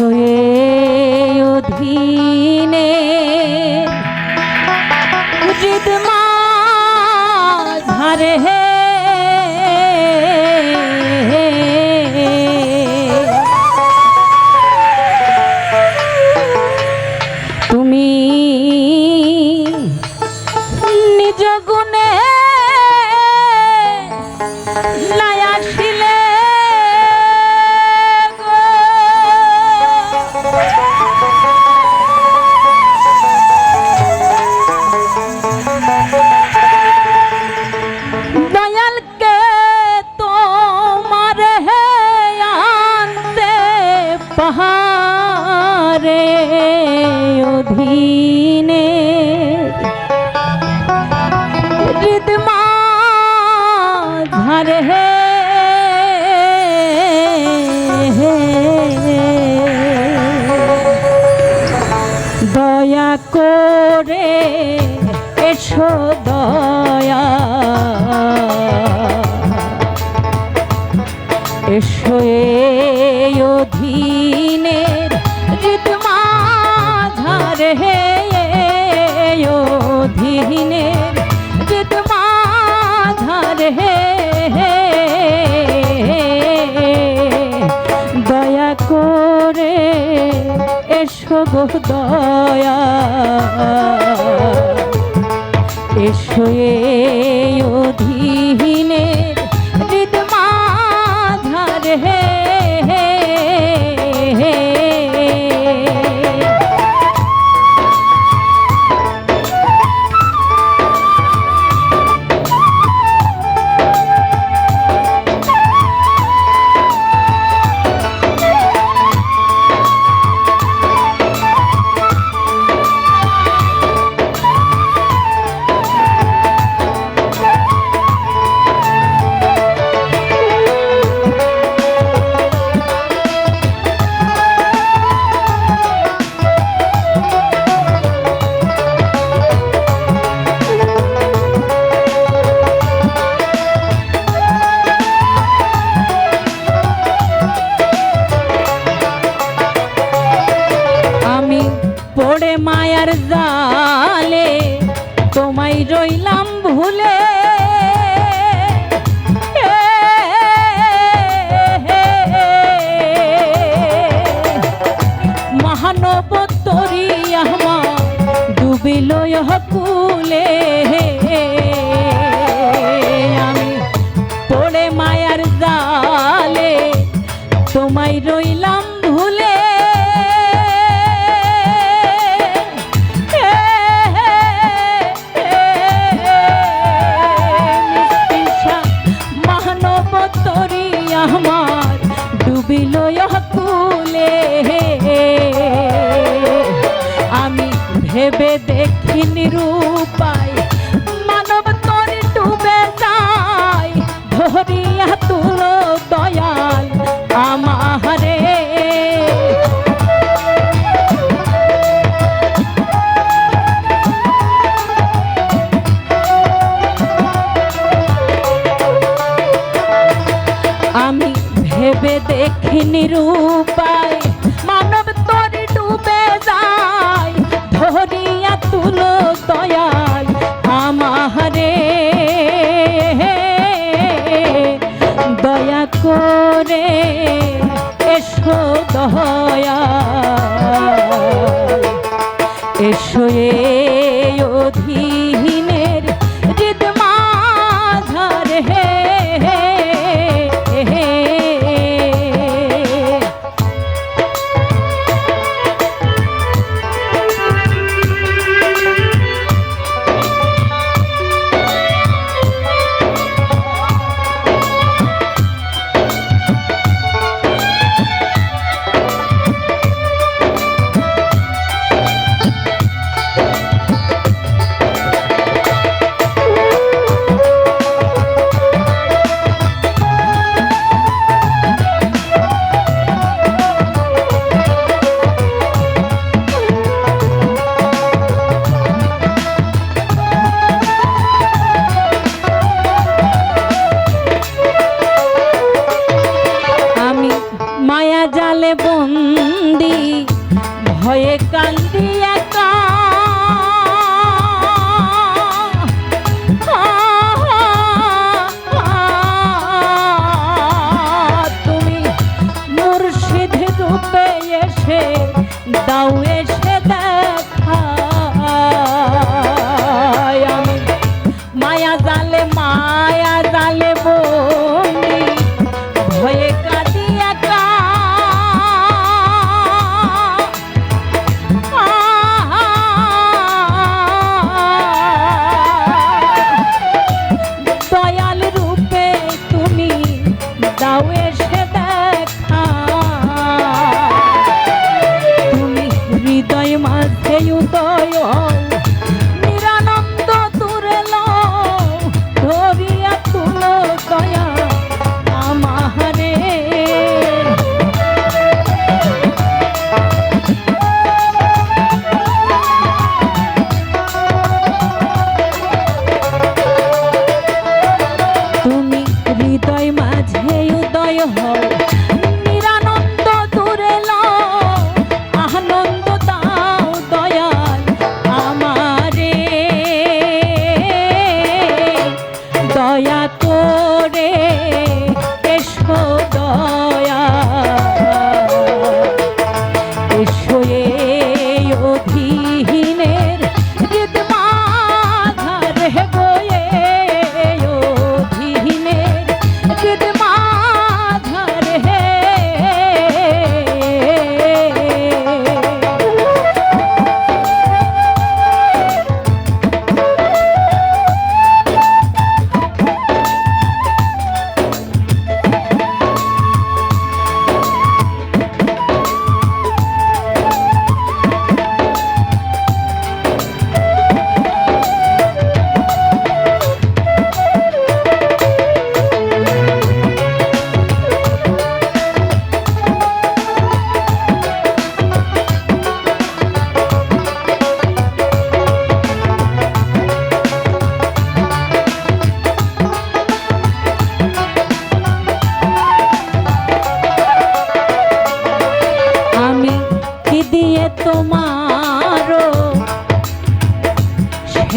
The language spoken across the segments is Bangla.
এই অধীনে। উচিত ঝারে হে। তুমি নিজ গুণে পাহাড়ে অধীনে। দয়া করে এসো দয়া। এসো এই অধীনের ঋতমা ঝারে হে দয়া করে এসো গো দয়া। এসো এই অধীনের হে মায়ার জালে তোমায় রইলাম ভুলে। মহানব তরি আমার ডুবিল কুলে আমার ডুবিল কুলে আমি ভেবে দেখিনি রূপাই মানব তোর ডুবে যায় ধরিয়া তুলো ভেবে দেখিনি রূপায় মানব তরি ডুবে যায়। ধরিয়া তুলো দয়াল আমারে দয়া করে এসো দয়া এসো এই অধীনের মায়া জালে বন্দি ভয়ে কান্দিয়া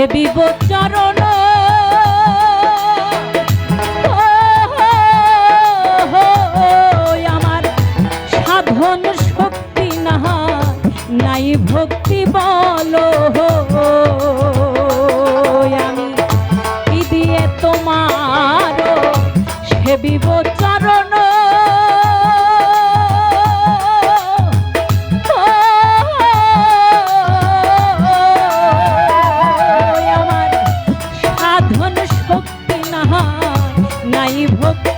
সেবিব চরণ। আমার সাধন শক্তি না নাই ভক্তি বলো। We keep hooked.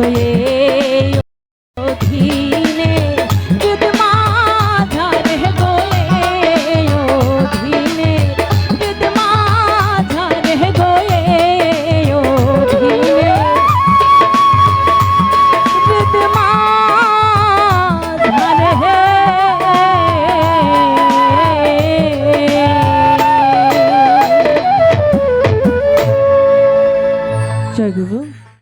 হয়ে